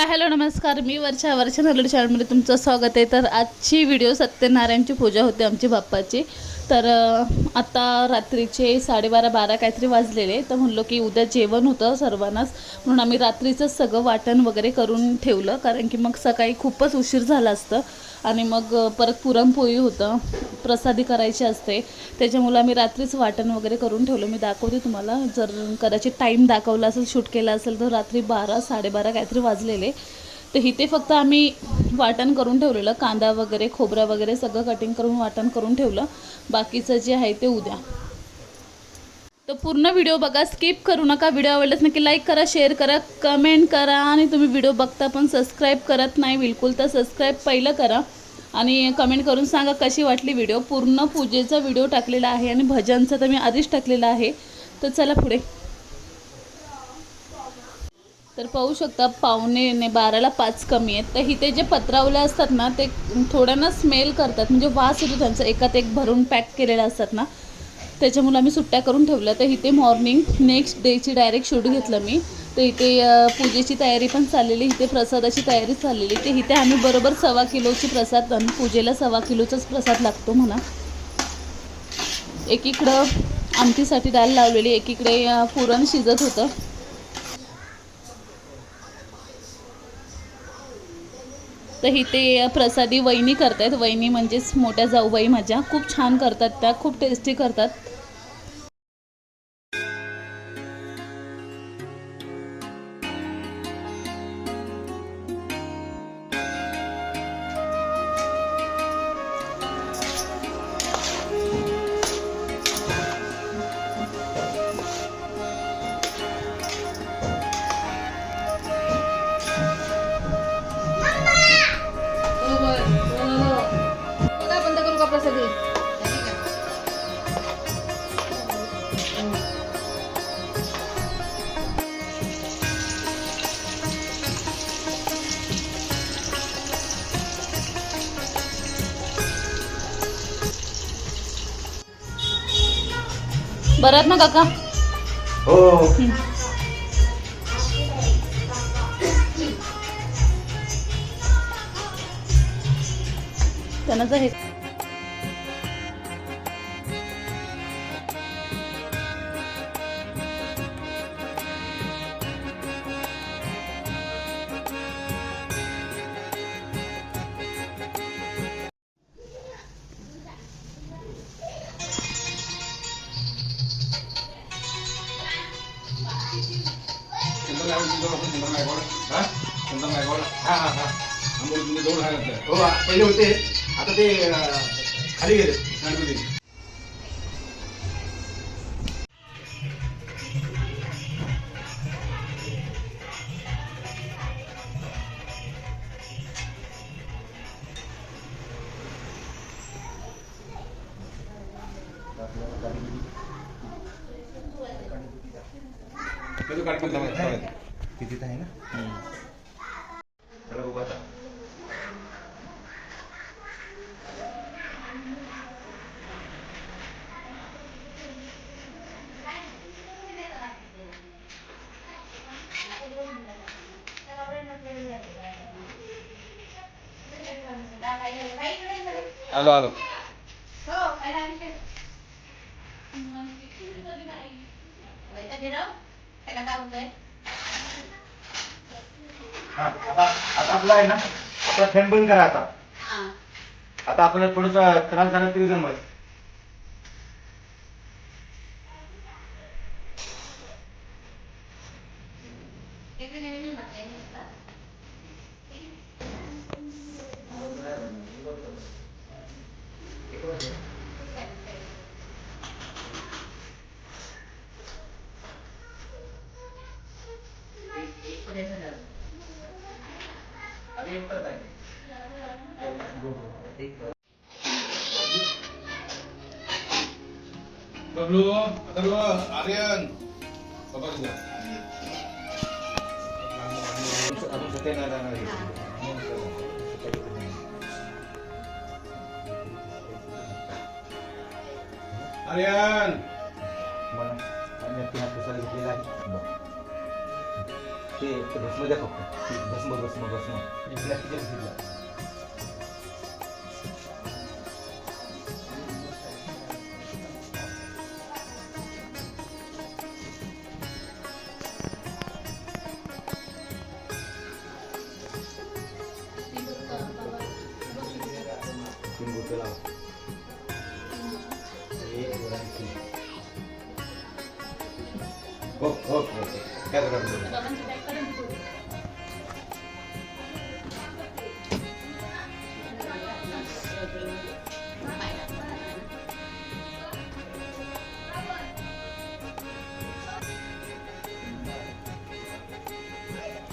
Hi hello नमस्कार. मी वर्षा वर्षा नलड शाळेमध्ये तुमचं स्वागत आहे. तर आजची व्हिडिओ सत्यनारायणची पूजा होते आमची बाप्पाची. तर आता रात्रीचे साडेबारा बारा काहीतरी वाजलेले तर म्हणलो की उद्या जेवण होतं सर्वांनाच. म्हणून आम्ही रात्रीचंच सगळं वाटण वगैरे करून ठेवलं. कारण की मग सकाळी खूपच उशीर झाला असतं. आणि मग परत पुरणपोळी होतं. प्रसादी करायची असते. त्याच्यामुळे आम्ही रात्रीच वाटण वगैरे करून ठेवलं. मी दाखवते तुम्हाला. जर कदाचित टाईम दाखवला असेल शूट केला असेल तर रात्री बारा साडेबारा काहीतरी वाजलेले. तर इथे फक्त आम्ही वाटण करून ठेवलेलं. कांदा वगैरे खोबरा वगैरे सगळं कटिंग करून वाटण करून ठेवलं. बाकीचं जे आहे ते उद्या. तर पूर्ण व्हिडिओ बघा. स्किप करू नका व्हिडिओ आवडल्यास नक्की लाईक करा शेअर करा कमेंट करा आणि तुम्ही व्हिडिओ बघता पण सबस्क्राईब करत नाही बिलकुल तर सबस्क्राईब पहिलं करा. आणि कमेंट करून सांगा कशी वाटली व्हिडिओ पूर्ण पूजेचा व्हिडिओ टाकलेला आहे आणि भजनचा तर मी आधीच टाकलेला आहे. तर चला पुढे. तर पाहू शकता पावणे ने बाराला पाच कमी आहेत. तर इथे जे पत्रावले असतात ना ते थोड्यांना स्मेल करतात. म्हणजे वास येतो त्यांचा. एकात एक भरून पॅक केलेलं असतात ना. त्याच्यामुळे आम्ही सुट्ट्या करून ठेवल्या. तर इथे मॉर्निंग नेक्स्ट डेची डायरेक्ट शूट घेतलं मी. तर इथे पूजेची तयारी पण चाललेली इथे प्रसादाची तयारी चाललेली. ते इथे आम्ही बरोबर सव्वा किलोची प्रसाद आणि पूजेला सव्वा किलोचाच प्रसाद लागतो म्हणा. एकीकडं आमटीसाठी डाळ लावलेली एकीकडे पुरण शिजत होतं. तर इथे प्रसादी वहिनी करतायत. वहिनी म्हणजेच मोठ्या जाऊबाई माझ्या. खूप छान करतात त्या खूप टेस्टी करतात. बरं आहेत ना काका? हो. त्यांनाच आहे आपण चंदन गायकवाड हा चंदन गायकवाड हा हा हा आम्ही तुमचे दोन आहे हो पहिले होते आता ते खाली गेले गणपती कितीत आहे ना? चला बघू आता हा, आता आता आपला आहे ना आपला फॅन बंद करा आता. आता आपल्याला थोडस त्रास झाला तरी जमल बबलू अथर्व आर्यन बाबा तुझा आपण सत्यनारायण आर्यन मला आणि नक्की हा प्रसाद घेतलेला आहे बघ. ते ते भस्म द्या फक्त ते भस्म भस्म भस्म प्लास्टिकच्या पिशवीत द्या. तीन काय करा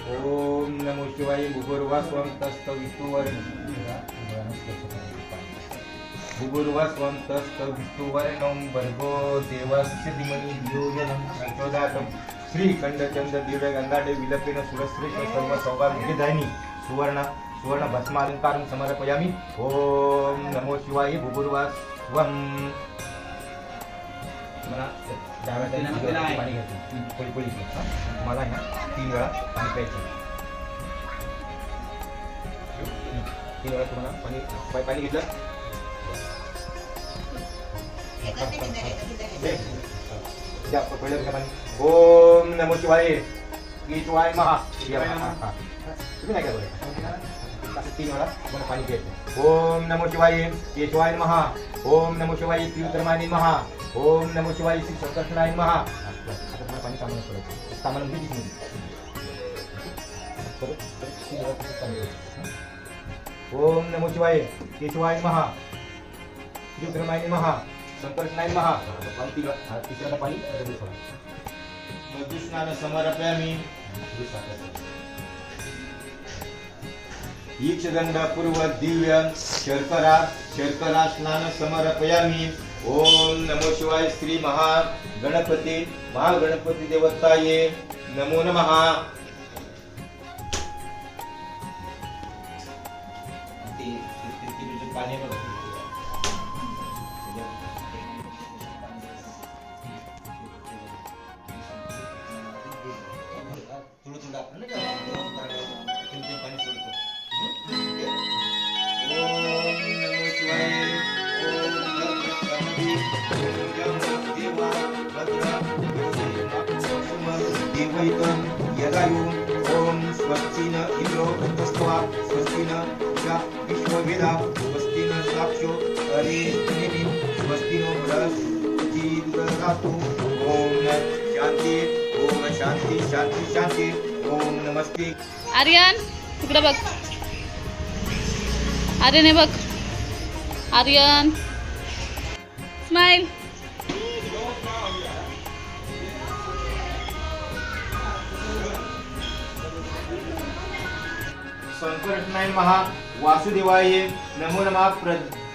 ओम नमो शिवाय भूगर्वा स्वम तस्त विष्णुवर. भूगर्वा स्वम तस्त विष्णुवर नम भर्गो देवस्य धीमहि धियो यो प्रचोदयात् श्री खंडचंद दिव्य गंगाडे विलपेन सुरश्रेष्ठ सर्व सौभाग्यदायिनी सुवर्ण सुवर्ण भस्मालंकारं समर्पयामि. ओम नमो शिवाय भूगर्वा स्वम मला डाव्या साईडला पाणी घ्यायचं. पळी पळी मला ना तीन वेळा पाणी प्यायचं. तीन वेळा तुम्हाला पाणी पाणी घेतलं. द्या, प- पहिलं घ्या पाणी. ओम नमो शिवाय. शिवाय महा. तुम्ही नाही काय तीन वेळा तुम्हाला पाणी प्यायचं ओम नमो शिवाय. शिवाय महा. ओम नमो शिवाय त्रिविक्रमानी महा. ओम नमो शिवाय श्री संकर्षणाय महा. आता तुम्हाला पाणी कामाला पडायचं कामाला म्हणजे किती पाणी प्यायचं. ओम नमो शिवाय. केशवाय महा. त्रिविक्रमाय महा. संकर्षणाय महा. पाणी तिसऱ्याला पाणी डबल सोडा मी. ईक्षदंड पूर्व दिव्य शर्करा शर्करा स्नान समर्पयामी ओम नमो शिवाय श्री महा गणपती महागणपती देवताये. नमो नमः. देवैकं यगायो ॐ स्वस्तिन इन्द्रो तस्त्वा स्वस्तिन च विश्ववेदा स्वस्तिन साक्षो हरेर्निमि स्वस्तिनो बृहस्पतिर्दधातु ॐ शान्ति ॐ शान्ति शान्ति शान्ति नमस्ते. आर्यन तिकडे बघ. आर्यन हे बघ. आर्यन. स्माइल संकर्षणाय महा वासुदेवाय नमो नमः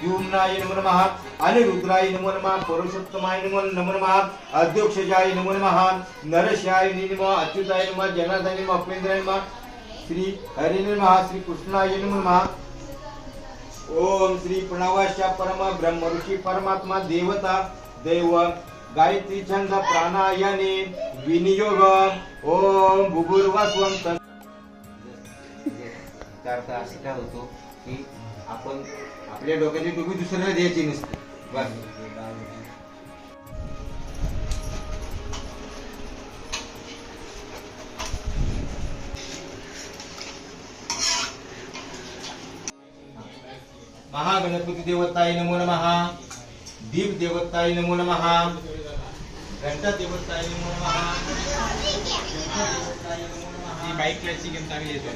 प्रद्युम्नाय नमो नमः अनिरुद्राय नमो नमः पुरुषोत्तमाय नमो नमो नमः अध्यक्षजाय नमो नमः नरशाय नमः अच्युताय नमः जनार्दनाय नमः उपेंद्राय नमः श्री हरि नमः श्री कृष्णाय नमो नमः। ओम श्री प्रणवाशा परम ब्रह्म ऋषी परमात्मा देवता दैव गायत्री छंद प्राणायाने विनियोग। ओम भूगुर्वस्वं तत् असं काय होतो की आपण आपल्या डोक्याची टोपी दुसऱ्याला द्यायची नसते. बस. महागणपती देवताय नमो महा दीप देवताय नमो महा घंटा देवताय नमो महा बाईक देवताय नमो चांगली येतो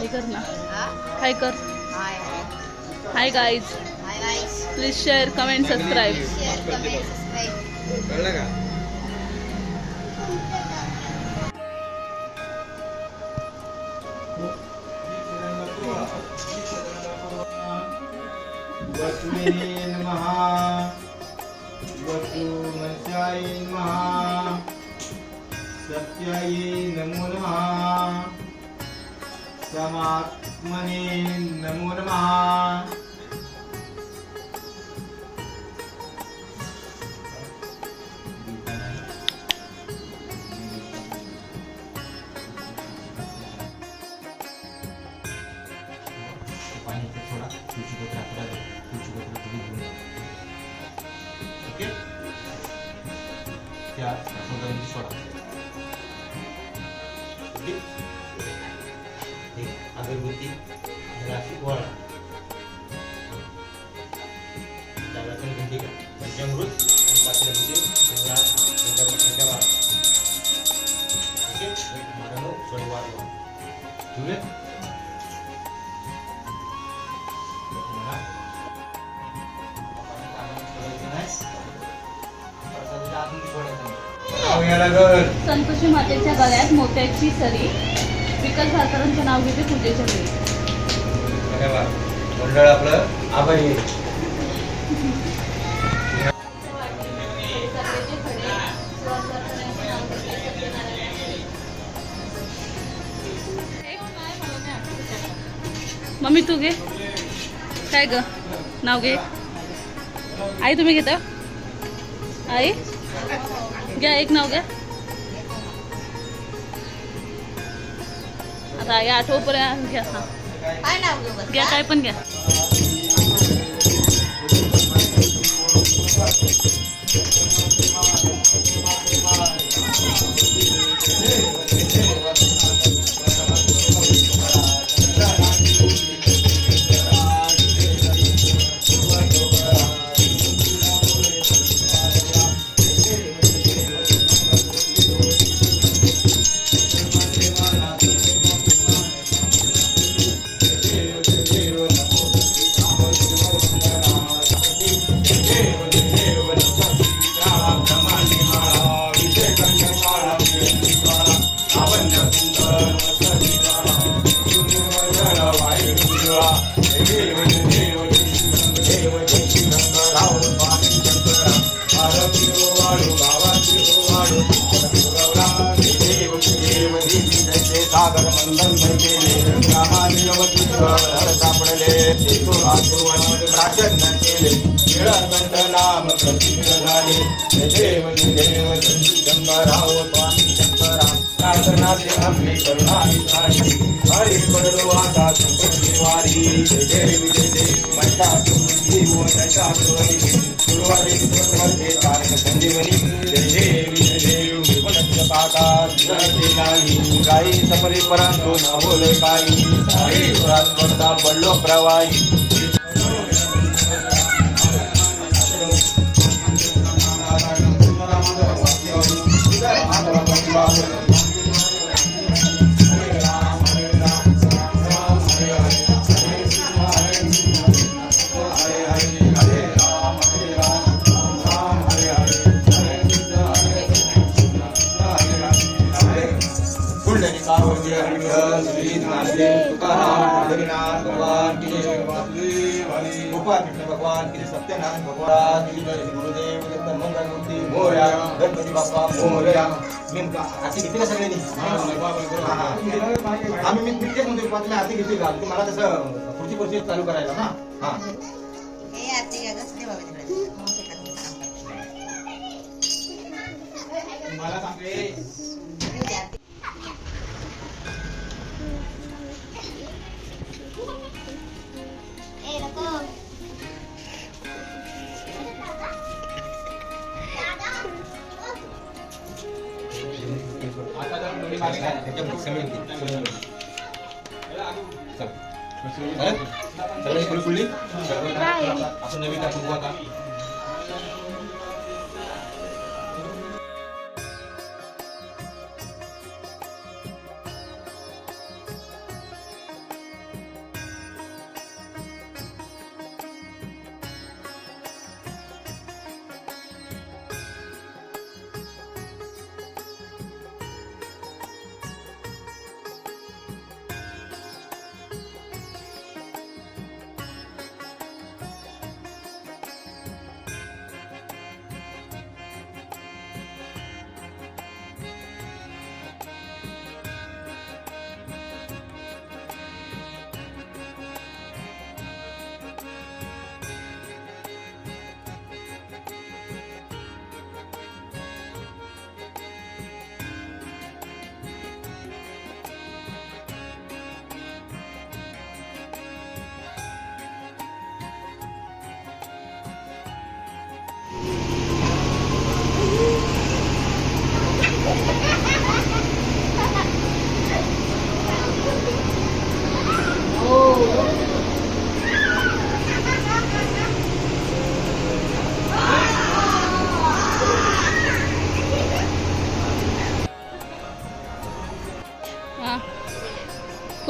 हे कर ना हाय कर hi guys please share comment subscribe कळलं का सत्याय नमो नमः समात्मने नमो नमः। ठेवले संतोषी मातेच्या गळ्यात मोत्याची सरी. विकास भाकरांचं नाव घेते पूजेच्या वेळी. मंडळ आपलं आभारी मम्मी तू घे. काय ग? नाव घे. आई तुम्ही घेता? आई? घ्या एक नाव घ्या. आता आई आठवपर्यंत घ्या हा? घ्या काय पण घ्या. सापडले शेतू आसुवन प्राचन केले निळकंठ नाम प्रसिद्ध झाले देव देव शंभराव स्वामी शंकरा प्रार्थनाचे आपली करुणा विचारी हरी पडलो आता संकट निवारी देव देव म्हणता जीव त्याच्या सुरुवारी सुरुवाती तारक संजीवनी जय देव देव विपणस्य पाता नाही गाई सपरी परंतु न बोले काही. साई स्पर्धा पडलो प्रवाही. भगवान की सत्यनारायण भगवान की जय गुरुदेव मूर्ती मोरया गणपती बाप्पा मोरया. मी हाती घेतली का सगळ्यांनी हा, हा. आम्ही मी तितकेच म्हणतो तुम्ही हाती घेतली का? तुम्हाला तसं पुढची प्रोसेस चालू करायला. ना हा. हे. मला सांगते सगळे खुली खुली आपण नवीन टाकू आता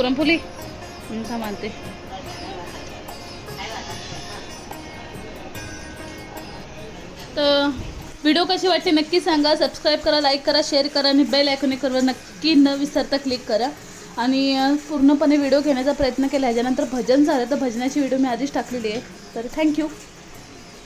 पुरणपोळी? हं, मानते तर व्हिडिओ कशी वाटते नक्की सांगा. सबस्क्राईब करा लाईक करा शेअर करा आणि बेल आयकॉनिकवर नक्की न विसरता क्लिक करा. आणि पूर्णपणे व्हिडिओ घेण्याचा प्रयत्न केला. ह्याच्यानंतर भजन झालं. तर भजनाची व्हिडिओ मी आधीच टाकलेली आहे. तर थँक्यू